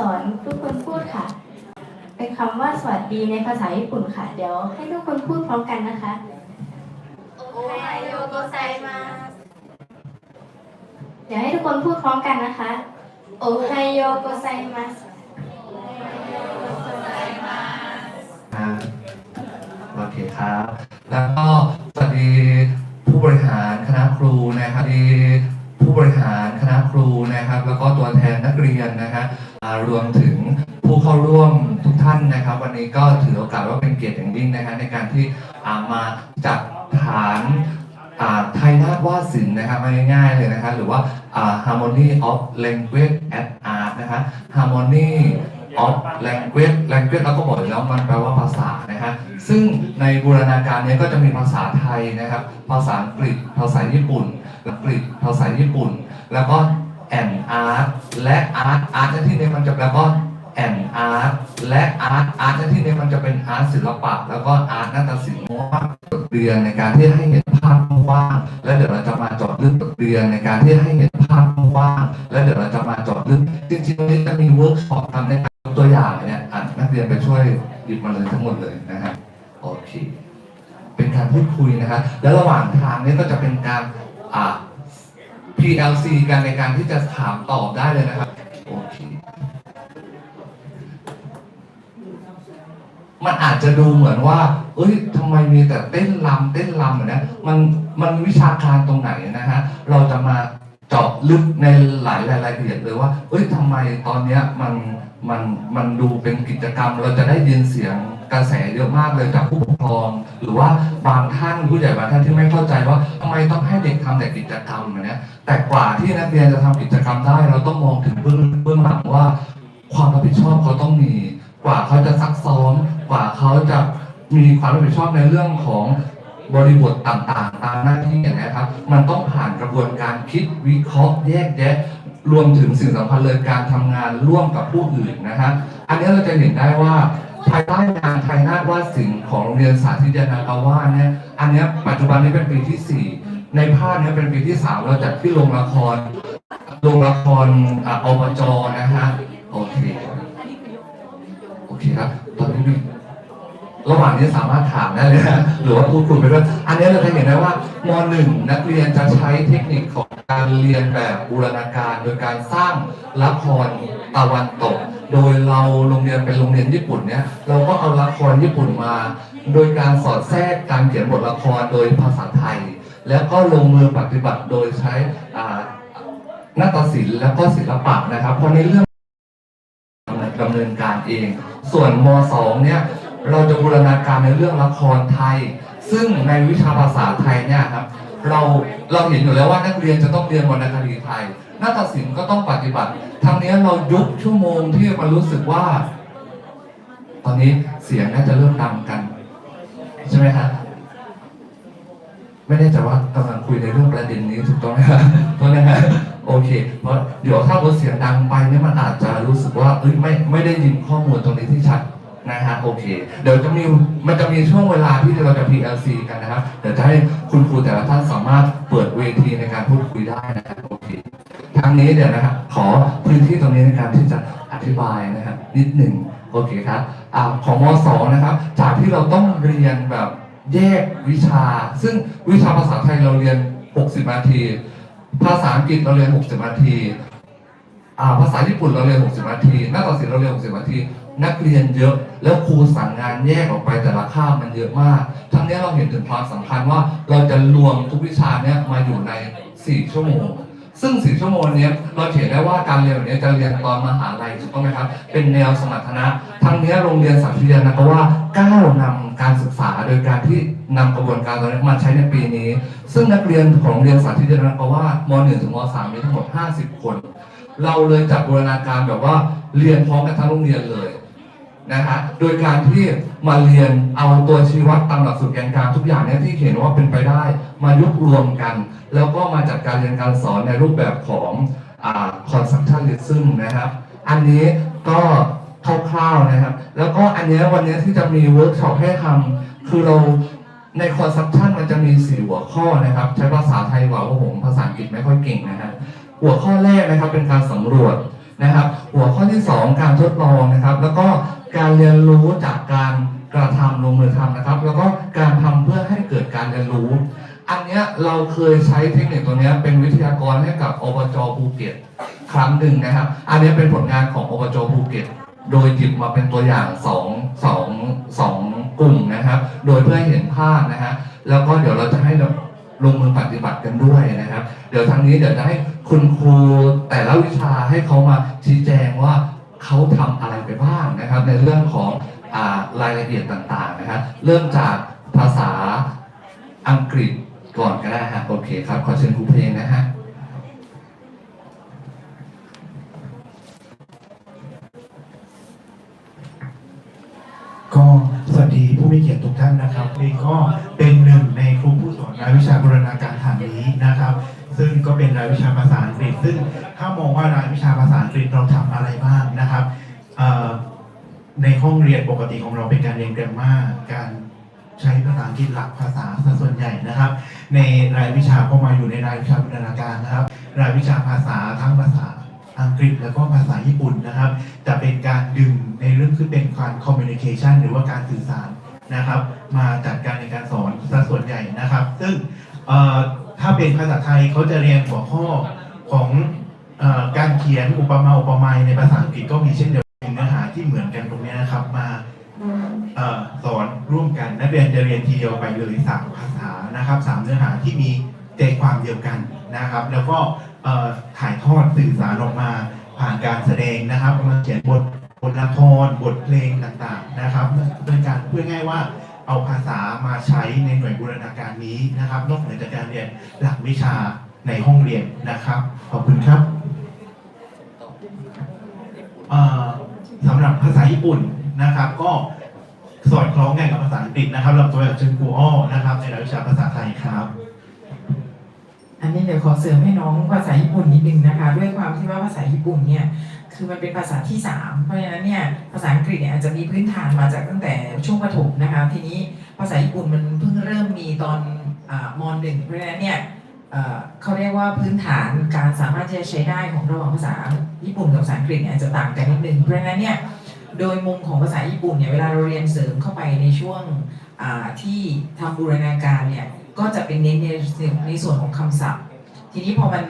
สอนทุกคนพูดค่ะ เป็นคำว่าสวัสดีในภาษาญี่ปุ่นค่ะ เดี๋ยวให้ทุกคนพูดพร้อมกันนะคะโอไฮโอโกไซมาสเดี๋ยวให้ทุกคนพูดพร้อมกันนะคะ โอไฮโยโกไซมัสครับโอเคครับ แล้วก็สวัสดีผู้บริหารคณะครูนะครับสวัสดี ผู้บริหารคณะครูนะครับ แล้วก็ตัวแทนนักเรียนนะครับรวมถึงผู้เข้าร่วมทุกท่านนะครับ วันนี้ก็ถือโอกาสว่าเป็นเกียรติอย่างยิ่งนะฮะในการที่มาจัดฐานไทยนาฏวาดศิลป์นะครับง่ายๆเลยนะครับหรือว่า harmony of language and art นะฮะ harmony of language language เราก็บอกแล้วมันแปลว่าภาษานะฮะซึ่งในบูรณาการนี้ก็จะมีภาษาไทยนะครับ ภาษาอังกฤษภาษาญี่ปุ่น อังกฤษภาษาญี่ปุ่น แล้วก็ and art และ art art ในที่นี้มันจะแปลว่า and art และ art art ในที่นี้มันจะเป็น art ศิลปะ แล้วก็ art นาฏศิลป์ว่าบทเรียนในการที่ให้เห็นภาพกว้างและเดี๋ยวเราจะมาจอดเจาะลึกบทเรียนในการที่ให้เห็นภาพกว้างและเดี๋ยวเราจะมาเจาะลึกจริงๆนี้จะมีเวิร์กช็อปทำในการตัวอย่างเนี่ยอะนักเรียนไปช่วยหยิบมาเลยทั้งหมดเลยนะฮะโอเคเป็นการพูดคุยนะครับ แล้วระหว่างทางนี้ก็จะเป็นการ PLC กันในการที่จะถามตอบได้เลยนะครับโอเคมันอาจจะดูเหมือนว่า เอ้ยทำไมมีแต่เต้นลำเต้นลำเนี้ยมัน มันวิชาการตรงไหนนะฮะ เราจะมา เจาะลึกในหลายรายละเอียดเลยว่า เอ้ยทำไมตอนเนี้ยมันมันมันดูเป็นกิจกรรม เราจะได้ยินเสียงกระแสเยอะมากเลยจากผู้ปกครอง หรือว่าบางท่านผู้ใหญ่บางท่านที่ไม่เข้าใจว่าทำไมต้องให้เด็กทำแต่กิจกรรมแบบเนี้ยแต่กว่าที่นักเรียนจะทำกิจกรรมได้ เราต้องมองถึงเบื้องเบื้องหลังว่า ความรับผิดชอบเขาต้องมี กว่าเขาจะซักซ้อมกว่าเขาจะมีความรับผิดชอบในเรื่องของ บริบทต่างๆ ตามหน้าที่นะครับ มันต้องผ่านกระบวนการคิดวิเคราะห์แยกแยะรวมถึงสิ่งสำคัญเลยการทำงานร่วมกับผู้อื่นนะครับอันนี้เราจะเห็นได้ว่าภายใต้งานไทยนาฏวาดศิลป์ของโรงเรียนสาธิตยานากาวาเนี่ยอันนี้ปัจจุบันนี้เป็นปีที่สี่ในภาพเนี้ยเป็นปีที่สามเราจัดที่โรงละครโรงละครอาอบจนะฮะโอเคโอเคครับตอนนี้ ระหว่างนี้สามารถถามได้เลยนะหรือว่าพูดคุยไปด้วย อันนี้เราจะเห็นได้ว่ามหนึ่งนักเรียนจะใช้เทคนิคของการเรียนแบบบูรณาการ โดยการสร้างละครตะวันตก โดยเราโรงเรียนเป็นโรงเรียนญี่ปุ่นเนี่ยเราก็เอาละครญี่ปุ่นมา โดยการสอดแทรกการเขียนบทละครโดยภาษาไทย แล้วก็ลงมือปฏิบัติโดยใช้อ่านาฏศิลป์แล้วก็ศิลปะนะครับ เพราะในเรื่องดำเนินการเอง ส่วนม .2 เนี่ย เราจะบูรณาการในเรื่องละครไทย ซึ่งในวิชาภาษาไทยเนี่ยครับเราเราเห็นอยู่แล้วว่านักเรียนจะต้องเรียนวรรณคดีไทยนาฏศิลป์ก็ต้องปฏิบัติทางนี้เรายุบชั่วโมงที่มันรู้สึกว่า ตอนนี้เสียงน่าจะเริ่มดังกัน ใช่ไหมครับไม่แน่ใจว่ากำลังคุยในเรื่องประเด็นนี้ถูกต้องไหมครับถูกไหมครับโอเค เพราะเดี๋ยวถ้าเสียงดังไปเนี่ยมันอาจจะรู้สึกว่าเอ้ยไม่ไม่ได้ยินข้อมูลตรงนี้ที่ชัด นะฮะโอเค เดี๋ยวจะมีมันจะมีช่วงเวลาที่เราจะ PLC กันนะครับ เดี๋ยวจะให้คุณครูแต่ละท่านสามารถเปิดเวทีในการพูดคุยได้นะครับโอเคทางนี้เดี๋ยวนะครับขอพื้นที่ตรงนี้ในการที่จะอธิบายนะครับนิดหนึ่งโอเคครับอ่าของมอ .2 นะครับ จากที่เราต้องเรียนแบบแยกวิชา ซึ่งวิชาภาษาไทยเราเรียน 60 นาที ภาษาอังกฤษเราเรียน 60 นาทีภาษาญี่ปุ่นเราเรียน 60 นาทีนาฏศิลป์เราเรียน 60 นาที นักเรียนเยอะ แล้วครูสั่งงานแยกออกไปแต่ละคาบมันเยอะมาก ทั้งนี้เราเห็นถึงความสำคัญว่าเราจะรวมทุกวิชาเนี้ยมาอยู่ใน 4 ชั่วโมง ซึ่ง 4 ชั่วโมงเนี้ยเราเห็นได้ว่าการเรียนแบบนี้จะเรียนตอนมหาลัยถูกต้องไหมครับ เป็นแนวสมรรถนะ ทั้งนี้โรงเรียนสาธิตยานก็ว่าก้าวนำการศึกษาโดยการที่นำกระบวนการตรงนี้มาใช้ในปีนี้ ซึ่งนักเรียนของโรงเรียนสาธิตยานก็ว่าม .1 ถึงม .3 มีทั้งหมด 50 คน เราเลยจัดบูรณาการแบบว่าเรียนพร้อมกันทั้งโรงเรียนเลย นะฮะโดยการที่มาเรียนเอาตัวชี้วัดตามหลักสูตรแกนกลางทุกอย่างเนี่ยที่เห็นว่าเป็นไปได้ มายุบรวมกัน แล้วก็มาจัดการเรียนการสอนในรูปแบบของคอ่า constructionism นะครับ อันนี้ก็คร่าวๆนะครับ แล้วก็อันเนี้ยวันเนี้ยที่จะมีเวิร์กช็อปให้ทำคือเราใน construction มันจะมีสี่หัวข้อนะครับ ใช้ภาษาไทยกว่าเพราะผมภาษาอังกฤษไม่ค่อยเก่งนะฮะหัวข้อแรกนะครับเป็นการสำรวจนะครับ หัวข้อที่ 2 การทดลองนะครับ แล้วก็ การเรียนรู้จากการกระทำลงมือทำนะครับ แล้วก็การทำเพื่อให้เกิดการเรียนรู้ อันเนี้ยเราเคยใช้เทคนิคตัวเนี้ยเป็นวิทยากรให้กับอบจภูเก็ตครั้งหนึ่งนะครับ อันนี้เป็นผลงานของอบจภูเก็ตโดยหยิบมาเป็นตัวอย่างสองสองสองกลุ่มนะครับ โดยเพื่อเห็นภาพนะฮะแล้วก็เดี๋ยวเราจะให้ลงมือปฏิบัติกันด้วยนะครับ เดี๋ยวทางนี้เดี๋ยวจะให้คุณครูแต่ละวิชาให้เขามาชี้แจงว่า เขาทำอะไรไปบ้างนะครับ ในเรื่องของอารายละเอียดต่างๆนะครับ เริ่มจากภาษาอังกฤษก่อนก็ได้ฮะโอเคครับ ขอเชิญครูเพลงนะฮะก็สวัสดีผู้มีเกียรติทุกท่านนะครับนี่ก็เป็นหนึ่งในครูผู้สอนรายวิชาบูรณาการ นี้นะครับ ซึ่งก็เป็นรายวิชาภาษาอังกฤษ ซึ่งถ้ามองว่ารายวิชาภาษาอังกฤษเราทำอะไรบ้างนะครับในห้องเรียนปกติของเราเป็นการเรียนแกรมมาการใช้ภาษาอังกฤษหลักภาษาส่วนใหญ่นะครับ ในรายวิชาพอมาอยู่ในรายวิชาบูรณาการนะครับ รายวิชาภาษาทั้งภาษาอังกฤษแล้วก็ภาษาญี่ปุ่นนะครับจะเป็นการดึงในเรื่องที่เป็นการคอมมิวนิเคชันหรือว่าการสื่อสารนะครับ มาจัดการในการสอนส่วนใหญ่นะครับ ซึ่ง ถ้าเป็นภาษาไทยเขาจะเรียนหัวข้อของอการเขียนอุปมาอุปไมยในภาษาอังกฤษก็มีเช่นเดียวกันเนื้อหาที่เหมือนกันตรงนี้นะครับ มาอสอนร่วมกันนักเรียนจะเรียนทีเดียวไปเลยสามภาษานะครับสามเนื้อหาที่มีใจความเดียวกันนะครับ แล้วก็ถ่ายทอดสื่อสารออกมาผ่านการแสดงนะครับมาเขียนบทบทละครบทเพลงต่างๆนะครับเป็นการเพื่อง่ายว่า เอาภาษามาใช้ในหน่วยบูรณาการนี้นะครับ นอกเหนือจากการเรียนหลักวิชาในห้องเรียนนะครับ ขอบคุณครับสำหรับภาษาญี่ปุ่นนะครับ ก็สอดคล้องกันกับภาษาอังกฤษนะครับเราตัวอย่างเชิงกูอ้อนะครับ ในหลักวิชาภาษาไทยครับ อันนี้เดี๋ยวขอเสริมให้น้องภาษาญี่ปุ่นนิดนึงนะคะ ด้วยความที่ว่าภาษาญี่ปุ่นเนี่ยคือมันเป็นภาษาที่สามเพราะฉะนั้นเนี่ยภาษาอังกฤษเนี่ยอาจจะมีพื้นฐานมาจากตั้งแต่ช่วงประถมนะคะทีนี้ภาษาญี่ปุ่นมันเพิ่งเริ่มมีตอนอามหนึ่งเพราะฉะนั้นเนี่ยเขาเรียกว่าพื้นฐานการสามารถที่จะใช้ได้ของระหว่างภาษาญี่ปุ่นกับภาษาอังกฤษเนี่ยจะต่างกันนิดนึงเพราะฉะนั้นเนี่ย โดยมุมของภาษาญี่ปุ่นเนี่ยเวลาเราเรียนเสริมเข้าไปในช่วงที่ทำบูรณาการเนี่ยก็จะเป็นเน้นในในส่วนของคำศัพท์ ทีนี้พอมัน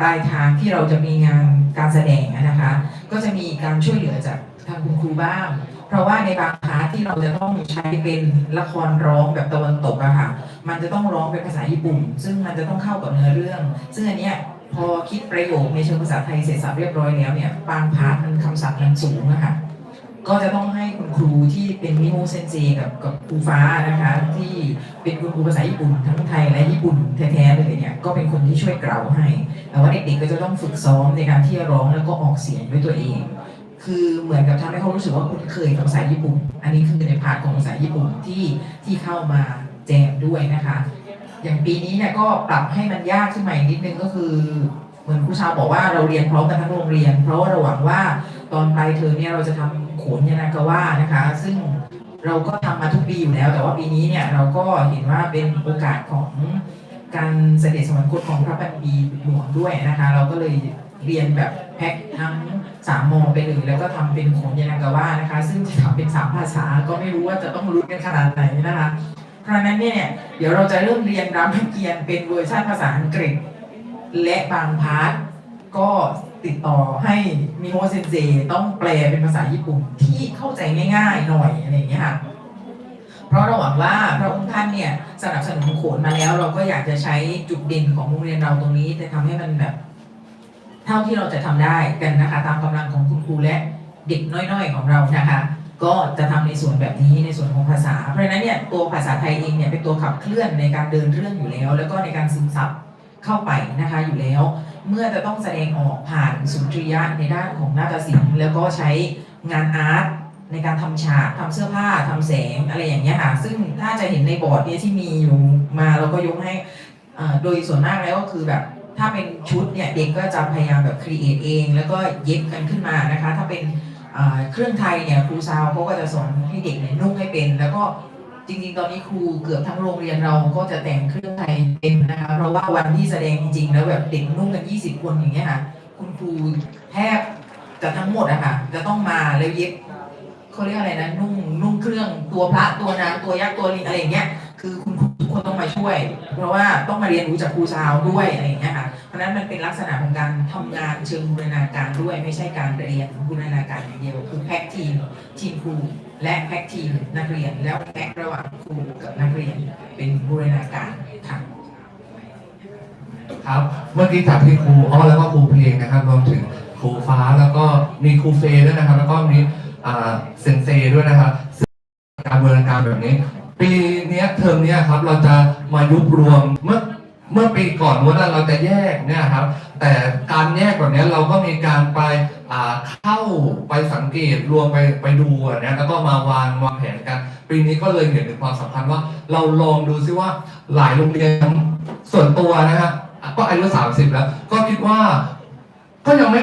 ปลายทางที่เราจะมีงานการแสดงนะคะ ก็จะมีการช่วยเหลือจากทางคุณครูบ้าง เพราะว่าในบางพาร์ทที่เราจะต้องใช้เป็นละครร้องแบบตะวันตกอะค่ะมันจะต้องร้องเป็นภาษาญี่ปุ่น ซึ่งมันจะต้องเข้ากับเนื้อเรื่อง ซึ่งอันเนี้ยพอคิดประโยคในเชิงภาษาไทยเสร็จสับเรียบร้อยแล้วเนี่ยบางพาร์ทมันคำศัพท์มันสูงอะค่ะ ก็จะต้องให้คุณครูที่เป็นมิโมเซนเซกับกับครูฟ้านะคะ ที่เป็นคุณครูภาษาญี่ปุ่นทั้งไทยและญี่ปุ่นแท้ๆเลยเนี่ยก็เป็นคนที่ช่วยเกลาให้แต่ว่าเด็กๆก็จะต้องฝึกซ้อมในการที่จะร้องแล้วก็ออกเสียงด้วยตัวเอง คือเหมือนกับทำให้เขารู้สึกว่าคุ้นเคยภาษาญี่ปุ่น อันนี้คือในพาร์ทของภาษาญี่ปุ่นที่ที่เข้ามาแจมด้วยนะคะ อย่างปีนี้เนี่ยก็ปรับให้มันยากขึ้นมาอีกนิดนึงก็คือเหมือนครูชาวบอกว่าเราเรียนพร้อมกันทั้งโรงเรียน เพราะว่าเราหวังว่าตอนปลายเทอมเนี่ยเราจะทำ โขนยานากาว่านะคะ ซึ่งเราก็ทำมาทุกปีอยู่แล้ว แต่ว่าปีนี้เนี่ยเราก็เห็นว่าเป็นโอกาสของการเสด็จสวรรคตของพระบัณฑีหลวงด้วยนะคะ เราก็เลยเรียนแบบแพ็คทั้งสามมไปเลยแล้วก็ทำเป็นโขนยานากาว่านะคะ ซึ่งจะทำเป็นสามภาษาก็ไม่รู้ว่าจะต้องรู้กันขนาดไหนนะคะเพราะฉะนั้นเนี่ยเดี๋ยวเราจะเริ่มเรียนรามเกียรติ์เป็นเวอร์ชันภาษาอังกฤษ และบางพาร์ทก็ ติดต่อให้มิโฮเซนเจต้องแปลเป็นภาษาญี่ปุ่นที่เข้าใจง่ายๆหน่อยอะไรอย่างเงี้ยค่ะเพราะเราหวังว่าพระองค์ท่านเนี่ยสนับสนุนโขนมาแล้ว เราก็อยากจะใช้จุดเด่นของโรงเรียนเราตรงนี้จะทำให้มันแบบ เท่าที่เราจะทำได้กันนะคะ ตามกำลังของคุณครูและเด็กน้อยๆของเรานะคะ ก็จะทำในส่วนแบบนี้ในส่วนของภาษา เพราะฉะนั้นเนี่ยตัวภาษาไทยเองเนี่ยเป็นตัวขับเคลื่อนในการเดินเรื่องอยู่แล้ว แล้วก็ในการซึมซับเข้าไปนะคะอยู่แล้ว เมื่อจะต้องแสดงออกผ่านสุนทรียะในด้านของนาฏศิลป์แล้วก็ใช้งานอาร์ตในการทำฉากทำเสื้อผ้าทำแสงอะไรอย่างเงี้ยค่ะ ซึ่งถ้าจะเห็นในบอร์ดเนี่ยที่มีอยู่มาเราก็ยกให้โดยส่วนมากแล้วก็คือแบบถ้าเป็นชุดเนี่ยเด็กก็จะพยายามแบบครีเอทเอง แล้วก็เย็บกันขึ้นมานะคะ ถ้าเป็นเครื่องไทยเนี่ยครูซาวเขาก็จะสอนให้เด็กเนี่ยนุ่งให้เป็น แล้วก็ จริงๆ ตอนนี้ครูเกือบทั้งโรงเรียนเราก็จะแต่งเครื่องไทยเป็นนะคะ เพราะว่าวันที่แสดงจริงๆแล้วแบบเด็กนุ่งกัน 20 คนอย่างเงี้ยค่ะ คุณครูแทบจะทั้งหมดอะค่ะ จะต้องมาแล้วเย็บเขาเรียกอะไรนะนุ่งนุ่งเครื่องตัวพระตัวนางตัวยักษ์ตัวลิงอะไรอย่างเงี้ย คือคุณครูทุกคนต้องมาช่วย เพราะว่าต้องมาเรียนรู้จากครูซาวด้วยอะไรอย่างเงี้ยค่ะ ราะนั้นมันเป็นลักษณะของการทำงานเชิงบูรณาการด้วยไม่ใช่การเรียนบูรณาการอย่างเดียวคือแพ็กทีมทีมครูและแพ็กทีมนักเรียน แล้วแพ็กระหว่างครูกับนักเรียนเป็นบูรณาการค่ะครับเมื่อกี้จากที่ครูอ้อแล้วก็ครูเพลงนะครับรวมถึงครูฟ้าแล้วก็มีครูเฟย์ด้วยนะครับ แล้วก็มีเซนเซด้วยนะครับการบูรณาการแบบนี้ ปีนี้เทอมนี้ครับเราจะมายุบรวมเมื่อ เมื่อปีก่อนนู้นเราจะแยกเนี่ยครับ แต่การแยกแบบนี้เราก็มีการไปเข้าไปสังเกตรวมไปไปดูอะนะแล้วก็มาวางวางแผนกัน ปีนี้ก็เลยเห็นถึงความสำคัญว่า เราลองดูซิว่าหลายโรงเรียนส่วนตัวนะฮะก็อายุสามสิบแล้ว ก็คิดว่าก็ยังไม่